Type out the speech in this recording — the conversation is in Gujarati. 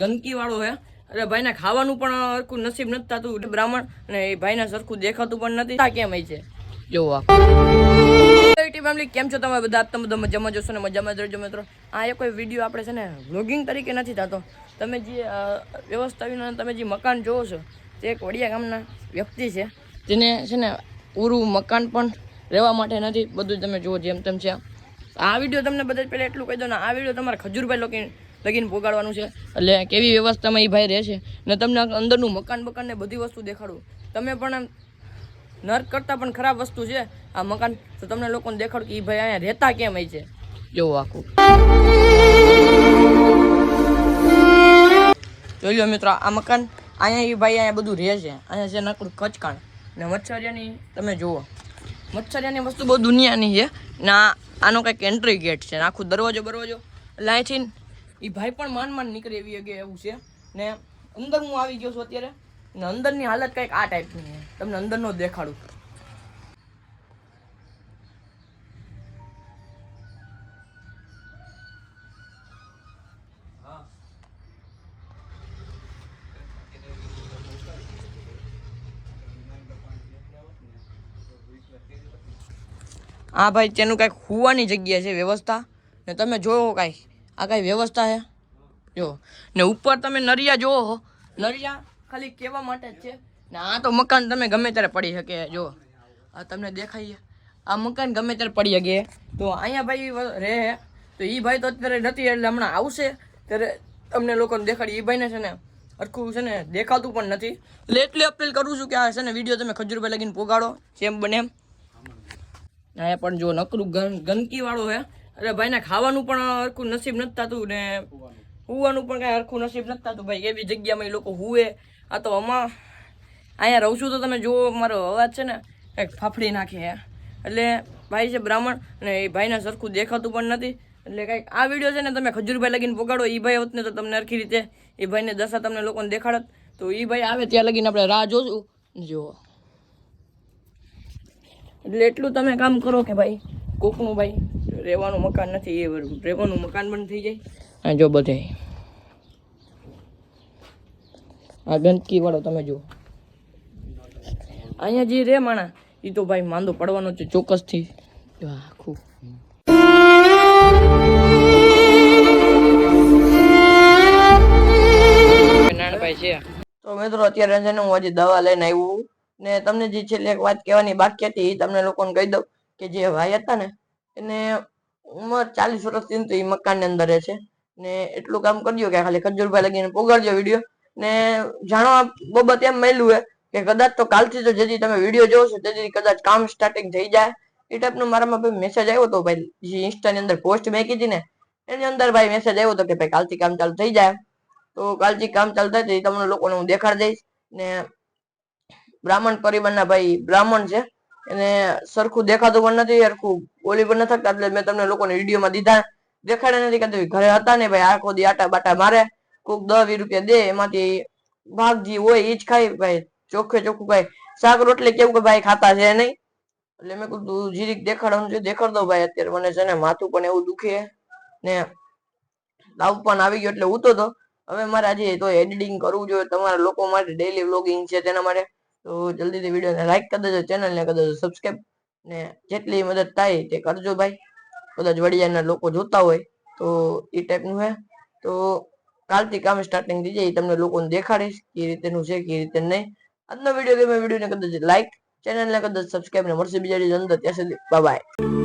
ગંદકી વાળો હે. અરે ભાઈને ખાવાનું પણ સરખું નસીબ નથી થતું બ્રાહ્મણ અને એ ભાઈને સરખું દેખાતું પણ નથી. આ કેમ છે? જોવા ફેમિલી કેમ છો તમે બધા? તમે બધા મજામાં જોશો ને? મજામાં જ રહેજો મિત્રો. આ એ કોઈ વીડિયો આપણે છે ને વ્લોગિંગ તરીકે નથી થતો. તમે જે વ્યવસ્થા વિના તમે જે મકાન જોવો છો, તે એક વડિયા ગામના વ્યક્તિ છે. તેને છે ને પૂરું મકાન પણ રહેવા માટે નથી. બધું તમે જુઓ જેમ તેમ છે. આ વીડિયો તમને બધા પહેલાં એટલું કહી દો ને, આ વીડિયો તમારે ખજૂરભાઈ લોકો લગીને પોગાડવાનું છે. એટલે કેવી વ્યવસ્થામાં એ ભાઈ રહે છે. ને તમને અંદરનું મકાન બકાન ને બધી વસ્તુ દેખાડું. તમે પણ નર્ક કરતાં પણ ખરાબ વસ્તુ છે. આ મકાન તો તમને લોકોને દેખાડું કે એ ભાઈ અહીંયા રહેતા કેમ હોય છે. જોવું આખું. જોઈ લો મિત્રો, આ મકાન અહીંયા એ ભાઈ અહીંયા બધું રહે છે. અહીંયા છે નકરું કચકાણ. ને મચ્છરિયાની તમે જુઓ. મચ્છરિયાની વસ્તુ બહુ દુનિયાની છે. ને આનો કંઈક એન્ટ્રી ગેટ છે. આખું દરવાજો બરવાજો. એટલે અહીંથી એ ભાઈ પણ માન માન નીકળે એવી જગ્યાએ એવું છે. ને અંદર હું આવી ગયો છું અત્યારે, ને અંદરની હાલત કંઈક આ ટાઈપની છે. તમને અંદરનો દેખાડું આ ભાઈ, તેનું કાંઈક હુવાની જગ્યા છે, વ્યવસ્થા. ને તમે જોયો કાંઈ આ કાંઈ વ્યવસ્થા છે જો. ને ઉપર તમે નરિયા જોવો નરિયા ખાલી કહેવા માટે જ છે. ને આ તો મકાન તમે ગમે ત્યારે પડી શકે, જો. આ તમને દેખાય આ મકાન ગમે ત્યારે પડી શકે. તો અહીંયા ભાઈ રહે છે તો એ ભાઈ તો અત્યારે નથી, એટલે હમણાં આવશે. ત્યારે તમને લોકોને દેખાડી. એ ભાઈને છે ને હરખું છે ને દેખાતું પણ નથી. એટલે એટલી અપીલ કરું છું કે આ છે ને વીડિયો તમે ખજૂરભાઈ લગીને પોગાડો. જેમ બને એમ. પણ જો નકરું ગં ગંદકી અરે ભાઈને ખાવાનું પણ હરખું નસીબ નથી થતું ને હુવાનું પણ કાંઈ હરખું નસીબ નથી થતું ભાઈ. એવી જગ્યામાં એ લોકો હુએ. આ તો આમાં અહીંયા રહું છું તો તમે જુઓ, મારો અવાજ છે ને, કંઈક ફાફડી નાખે એટલે ભાઈ છે બ્રાહ્મણ અને એ ભાઈને સરખું દેખાતું પણ નથી. એટલે કંઈક આ વીડિયો છે ને તમે ખજૂરભાઈ લગીને પોગાડો એ ભાઈ હોત ને તો તમને હરખી રીતે એ ભાઈને દશા તમને લોકોને દેખાડત. તો એ ભાઈ આવે ત્યાં લગીને આપણે રાહ જોશું. જુઓ. એટલે એટલું તમે કામ કરો કે ભાઈ, કોકનું ભાઈ રહેવાનું મકાન નથી એ રહેવાનું મકાન પણ થઈ જાય. આ જો બધે. આ ગંદકી વાળો તમે જુઓ. અહીંયા જે રે માણા એ તો ભાઈ માંદો પડવાનો છે ચોક્કસથી. આખું. નાનભાઈ છે. તો મિત્રો અત્યારે છે ને હું હજી દવા લઈને આવ્યું ને તમને જે છેલ્લે એક વાત કહેવાની બાકી હતી એ તમને લોકોને કહી દઉં કે જે ભાઈ હતા ને એને ઉંમર ચાલીસ વર્ષથી તો એ મકાનની અંદર રહે છે. ને એટલું કામ કરજો કે ખાલી ખજૂરભાઈ લગીને પોગાડજો વીડિયો. ને જાણવા બાબત એમ મળ્યું હે કે કદાચ તો કાલથી તો જેથી તમે વીડિયો જોવો છો તેથી કદાચ કામ સ્ટાર્ટિંગ થઈ જાય. એ ટાઈપનો મારામાં ભાઈ મેસેજ આવ્યો હતો ભાઈ, જે ઇન્સ્ટાની અંદર પોસ્ટ મેં કીધી ને, એની અંદર ભાઈ મેસેજ આવ્યો હતો કે ભાઈ કાલથી કામ ચાલુ થઈ જાય. તો કાલથી કામ ચાલુ થાય તમને લોકોને હું દેખાડી દઈશ. ને બ્રાહ્મણ પરિવારના ભાઈ બ્રાહ્મણ છે. એને સરખું દેખાતું પણ નથી, સરખું બોલી પણ નથી શકતા એટલે મેં તમને લોકોને વિડીયોમાં દીધા. દેખાડ્યા નથી કે ઘરે હતા ને ભાઈ, આખો દી આટા બાટા મારે. કોક દસ વીસ રૂપિયા દે, એમાંથી ભાગ જે હોય એ જ ખાય, ભાઈ, ચોખ્ખે ચોખ્ખું ભાઈ શાક, રોટલી કેવું કે ભાઈ ખાતા છે નહીં. એટલે મેં કીધું જીરીક દેખાડવાનું છે, દેખાડ દો ભાઈ અત્યારે, મને છે ને માથું પણ એવું દુખે ને તાવ પણ આવી ગયો, એટલે ઉતો તો હવે મારે આજે તો એડિટિંગ કરવું જોઈએ, તમારા લોકો માટે ડેલી વ્લોગિંગ છે, તેના માટે. તો જલ્દીથી વિડીયોને લાઈક કરી દેજો ચેનલને કરી દેજો સબસ્ક્રાઈબ ને જેટલી મદદ થાય તે કરજો ભાઈ. કદાચ વડિયાના લોકો જોતા હોય તો એ ટાઈપનું હે. તો કાલથી કામ સ્ટાર્ટિંગ થઈ જાય એ તમને લોકોને દેખાડીશ કે રીતેનું છે કે રીતે નહીં. આજનો વીડિયો ગમે વિડીયોને કદાચ લાઈક ચેનલને કદાચ સબસ્ક્રાઈબ ને મળશે બીજા અંદર. ત્યાં સુધી બાય